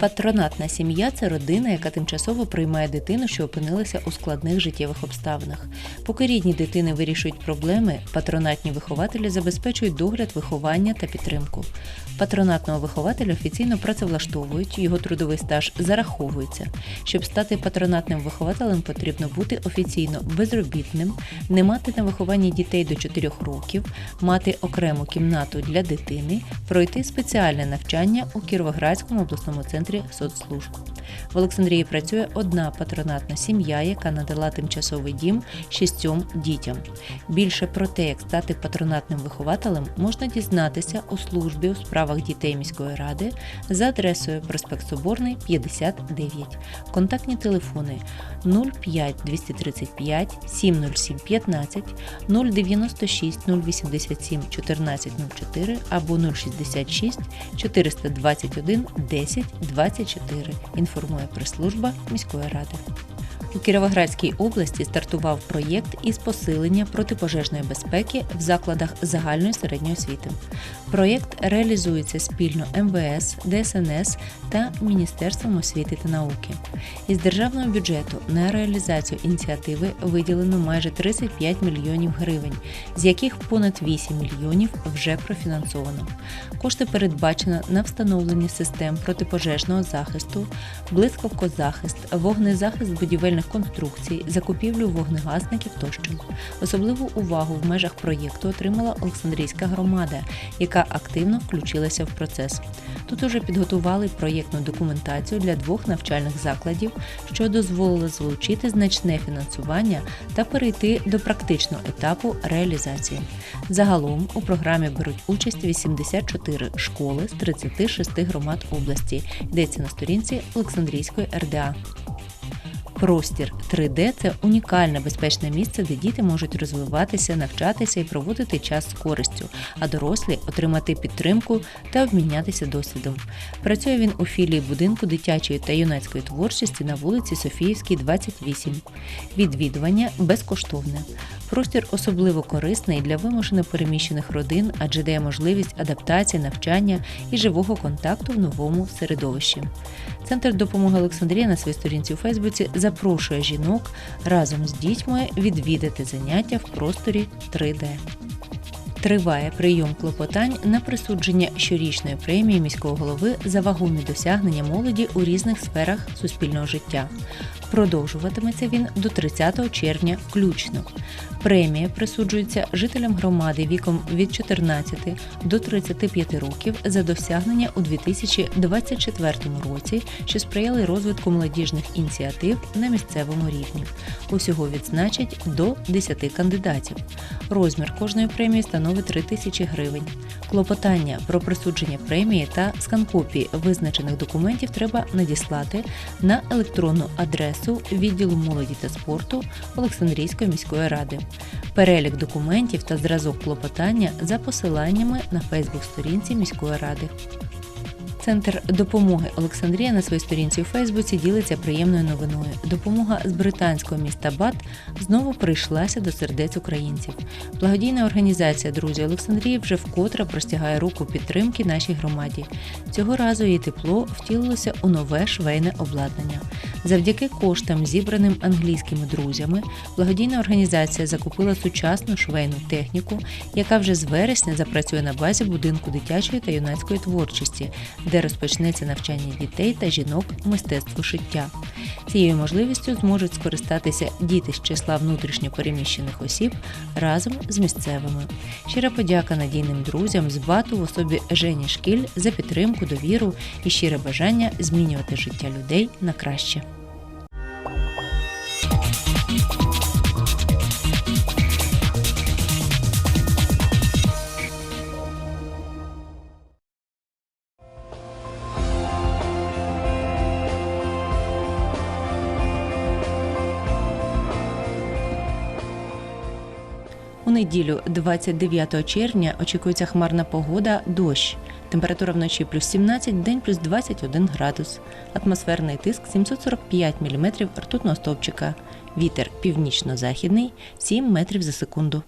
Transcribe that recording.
Патронатна сім'я це родина, яка тимчасово приймає дитину, що опинилася у складних життєвих обставинах. Поки рідні дитини вирішують проблеми, патронатні вихователі забезпечують догляд, виховання та підтримку. Патронатного вихователя офіційно працевлаштовують, його трудовий стаж зараховується. Щоб стати патронатним вихователем, потрібно бути офіційно безробітним, не мати на вихованні дітей до 4 років, мати окрему кімнату для дитини, пройти спеціальне навчання у Кіровоградському обласному центрі соцслужб. В Олександрії працює одна патронатна сім'я, яка надала тимчасовий дім шістьом дітям. Більше про те, як стати патронатним вихователем, можна дізнатися у службі у справах дітей міської ради за адресою проспект Соборний 59. Контактні телефони 05 235 707 15 096 087 1404 або 066 421 10 24. Інформує прес-служба міської ради. У Кіровоградській області стартував проєкт із посилення протипожежної безпеки в закладах загальної середньої освіти. Проєкт реалізується спільно МВС, ДСНС та Міністерством освіти та науки. Із державного бюджету на реалізацію ініціативи виділено майже 35 мільйонів гривень, з яких понад 8 мільйонів вже профінансовано. Кошти передбачено на встановлення систем протипожежного захисту, блискавкозахист, вогнезахист будівельних конструкцій, закупівлю вогнегасників тощо. Особливу увагу в межах проєкту отримала Олександрійська громада, яка активно включилася в процес. Тут уже підготували проєктну документацію для двох навчальних закладів, що дозволило залучити значне фінансування та перейти до практичного етапу реалізації. Загалом у програмі беруть участь 84 школи з 36 громад області. Йдеться на сторінці Олександрійської РДА. Простір 3D – це унікальне безпечне місце, де діти можуть розвиватися, навчатися і проводити час з користю, а дорослі отримати підтримку та обмінятися досвідом. Працює він у філії будинку дитячої та юнацької творчості на вулиці Софіївській, 28. Відвідування безкоштовне. Простір особливо корисний для вимушено переміщених родин, адже дає можливість адаптації, навчання і живого контакту в новому середовищі. Центр допомоги Олександрія на своїй сторінці у Фейсбуці запрошує жінок разом з дітьми відвідати заняття в просторі 3D. Триває прийом клопотань на присудження щорічної премії міського голови за вагомі досягнення молоді у різних сферах суспільного життя. Продовжуватиметься він до 30 червня включно. Премія присуджується жителям громади віком від 14 до 35 років за досягнення у 2024 році, що сприяли розвитку молодіжних ініціатив на місцевому рівні. Усього відзначать до 10 кандидатів. Розмір кожної премії становить 3 тисячі гривень. Клопотання про присудження премії та сканкопії визначених документів треба надіслати на електронну адресу відділу молоді та спорту Олександрійської міської ради. Перелік документів та зразок клопотання за посиланнями на Фейсбук-сторінці міської ради. Центр допомоги Олександрія на своїй сторінці у Фейсбуці ділиться приємною новиною. Допомога з британського міста Бат знову прийшлася до сердець українців. Благодійна організація Друзі Олександрії вже вкотре простягає руку підтримки нашій громаді. Цього разу її тепло втілилося у нове швейне обладнання. Завдяки коштам, зібраним англійськими друзями, благодійна організація закупила сучасну швейну техніку, яка вже з вересня запрацює на базі будинку дитячої та юнацької творчості, де розпочнеться навчання дітей та жінок мистецтву шиття. Цією можливістю зможуть скористатися діти з числа внутрішньо переміщених осіб разом з місцевими. Щира подяка надійним друзям з бату в особі Жені Шкіль за підтримку, довіру і щире бажання змінювати життя людей на краще. У неділю, 29 червня, очікується хмарна погода, дощ. Температура вночі плюс 17, день плюс 21 градус. Атмосферний тиск 745 мм ртутного стовпчика. Вітер північно-західний 7 метрів за секунду.